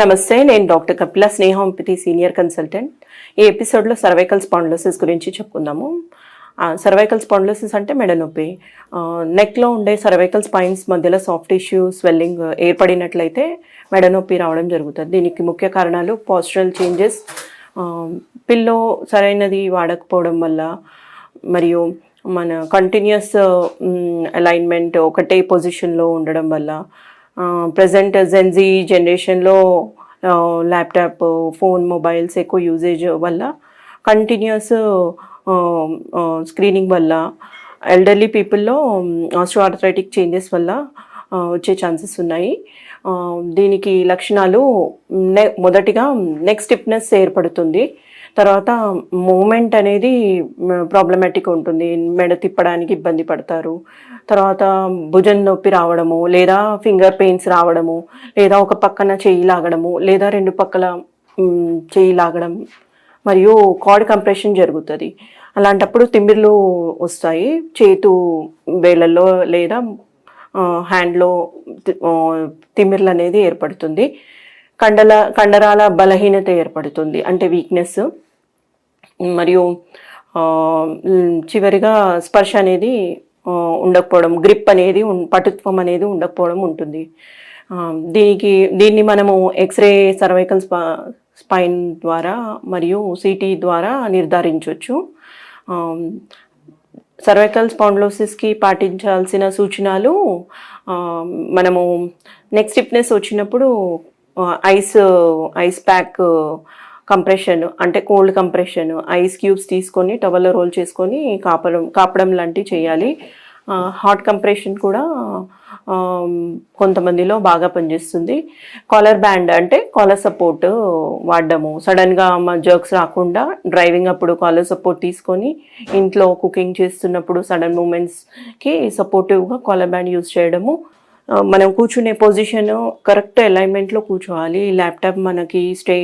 నమస్తే నేను doctor Kapila Snehampathi senior consultant. ఈ ఎపిసోడ్లో సర్వైకల్ స్పాండ్లోసిస్ గురించి చెప్పుకుందాము. సర్వైకల్ స్పాండ్లోసిస్ అంటే మెడ నొప్పి. నెక్లో ఉండే సర్వైకల్ స్పైన్స్ మధ్యలో సాఫ్ట్ టిష్యూ స్వెల్లింగ్ ఏర్పడినట్లయితే మెడ నొప్పి రావడం జరుగుతుంది. దీనికి ముఖ్య కారణాలు పాస్టరల్ చేంజెస్ పిల్లో సరైనది వాడకపోవడం వల్ల మరియు మన కంటిన్యూస్ అలైన్మెంట్ ఒకటే పొజిషన్లో ఉండడం వల్ల ప్రజెంట్ జెన్జీ జనరేషన్లో ల్యాప్టాప్ ఫోన్ మొబైల్స్ ఎక్కువ యూజేజ్ వల్ల కంటిన్యూస్ స్క్రీనింగ్ వల్ల ఎల్డర్లీ పీపుల్లో ఆస్ట్రోఆర్థరైటిక్ చేంజెస్ వల్ల వచ్చే ఛాన్సెస్ ఉన్నాయి. దీనికి లక్షణాలు నె మొదటిగా నెక్ స్టిఫ్నెస్ ఏర్పడుతుంది. తర్వాత మూమెంట్ అనేది ప్రాబ్లమాటిక్ ఉంటుంది. మెడ తిప్పడానికి ఇబ్బంది పడతారు. తర్వాత భుజం నొప్పి రావడము లేదా ఫింగర్ పెయిన్స్ రావడము లేదా ఒక పక్కన చేయి లాగడము లేదా రెండు పక్కల చేయి లాగడం మరియు కాడ్ కంప్రెషన్ జరుగుతుంది. అలాంటప్పుడు తిమ్మిర్లు వస్తాయి. చేతు వేళ్ళల్లో లేదా హ్యాండ్లో తిమ్మిర్లు అనేది ఏర్పడుతుంది. కండల కండరాల బలహీనత ఏర్పడుతుంది. అంటే వీక్నెస్ మరియు చివరిగా స్పర్శ అనేది ఉండకపోవడం గ్రిప్ అనేది పటుత్వం అనేది ఉండకపోవడం ఉంటుంది. దీనికి దీన్ని మనము ఎక్స్రే సర్వైకల్ స్పా స్పైన్ ద్వారా మరియు సిటీ ద్వారా నిర్ధారించవచ్చు సర్వైకల్ స్పాండ్లోసిస్కి పాటించాల్సిన సూచనలు మనము నెక్ స్టిఫ్నెస్ వచ్చినప్పుడు ఐస్ ఐస్ ప్యాక్ కంప్రెషన్ అంటే కోల్డ్ కంప్రెషన్ ఐస్ క్యూబ్స్ తీసుకొని టవల్లో రోల్ చేసుకొని కాపడం కాపడం లాంటివి చేయాలి. హాట్ కంప్రెషన్ కూడా కొంతమందిలో బాగా పనిచేస్తుంది. కాలర్ బ్యాండ్ అంటే కాలర్ సపోర్ట్ వాడడము. సడన్గా జర్క్స్ రాకుండా డ్రైవింగ్ అప్పుడు కాలర్ సపోర్ట్ తీసుకొని ఇంట్లో కుకింగ్ చేస్తున్నప్పుడు సడన్ మూమెంట్స్కి సపోర్టివ్గా కాలర్ బ్యాండ్ యూజ్ చేయడము. మనం కూర్చునే పొజిషన్ కరెక్ట్ అలైన్మెంట్లో కూర్చోవాలి. ల్యాప్టాప్ మనకి స్టే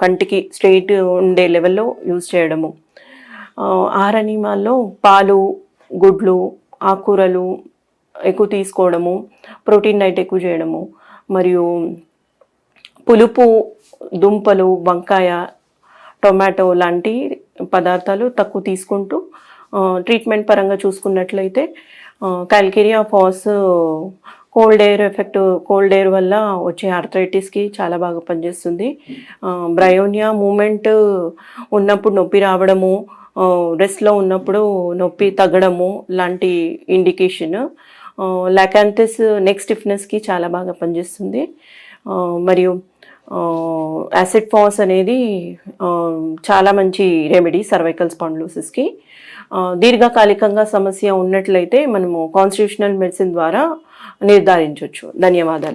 కంటికి స్ట్రైట్ ఉండే లెవెల్లో యూజ్ చేయడము. ఆరనిమాల్లో పాలు గుడ్లు ఆకుకూరలు ఎక్కువ తీసుకోవడము ప్రోటీన్ డైట్ ఎక్కువ చేయడము మరియు పులుపు దుంపలు వంకాయ టొమాటో లాంటి పదార్థాలు తక్కువ తీసుకుంటూ ట్రీట్మెంట్ పరంగా చూసుకున్నట్లయితే calcarea phos cold air effect cold air వల్ల వచ్చే ఆర్థరైటిస్కి చాలా బాగా పనిచేస్తుంది. బ్రయోనియా మూమెంట్ ఉన్నప్పుడు నొప్పి రావడము రెస్ట్లో ఉన్నప్పుడు నొప్పి తగ్గడము లాంటి ఇండికేషన్ లాకాంథిస్ నెక్ స్టిఫ్నెస్కి చాలా బాగా పనిచేస్తుంది. మరియు యాసిడ్ ఫాస్ అనేది చాలా మంచి రెమెడీ సర్వైకల్ స్పాండ్లోసిస్కి దీర్ఘకాలికంగా సమస్య ఉన్నట్లయితే మనము కాన్స్టిట్యూషనల్ మెడిసిన్ ద్వారా నిర్ధారించవచ్చు ధన్యవాదాలు.